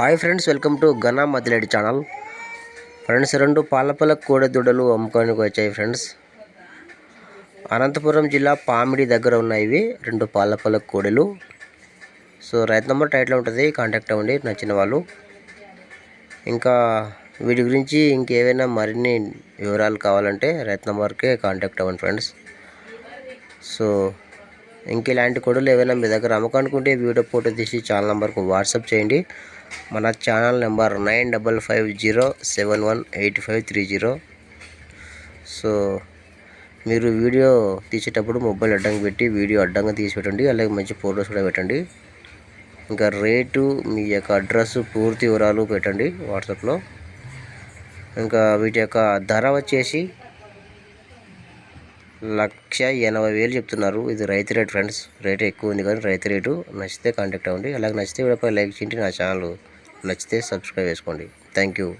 Hi friends welcome to గనా మదిలేడి channel. Friends రెండు పాలపల కోడెదూడలు అమ్ముకోనికి వచ్చాయి ఫ్రెండ్స్. అనంతపురం జిల్లా పామిడి దగ్గర ఉన్నాయి ఇవి రెండు పాలపల కోడెలు. సో రైతు నెంబర్ టైట్లో ఉంటుంది కాంటాక్ట్ అవ్వండి నచ్చిన వాళ్ళు. ఇంకా వీటి గురించి ఇంకేమైనా మరిన్ని వివరాలు కావాలంటే రైతు నెంబర్కే కాంటాక్ట్ అవ్వండి ఫ్రెండ్స్. సో ఇంక ఇలాంటి కొడులు ఏవైనా మీ దగ్గర అమ్మకానుకుంటే వీడియో ఫోటో తీసి ఛానల్ నెంబర్కు వాట్సాప్ చేయండి. మన channel number nine double five zero seven one eight five three zero so మీరు వీడియో తీసేటప్పుడు మొబైల్ అడ్డంగా పెట్టి వీడియో అడ్డంగా తీసి పెట్టండి అలాగే మంచి ఫోటోస్ కూడా పెట్టండి. ఇంకా రేటు మీ యొక్క అడ్రస్ పూర్తి వివరాలు పెట్టండి వాట్సాప్లో ఇంకా వీటి యొక్క ధర వచ్చేసి లక్ష ఎనభై వేలు చెప్తున్నారు. ఇది రైతు రేట్ ఫ్రెండ్స్. రేట్ ఎక్కువ ఉంది కానీ రైతు రేటు నచ్చితే కాంటాక్ట్ అవ్వండి. అలాగే నచ్చితే వీడియోపై లైక్ చేయండి నా ఛానల్. నచ్చితే సబ్స్క్రైబ్ చేసుకోండి. Thank you.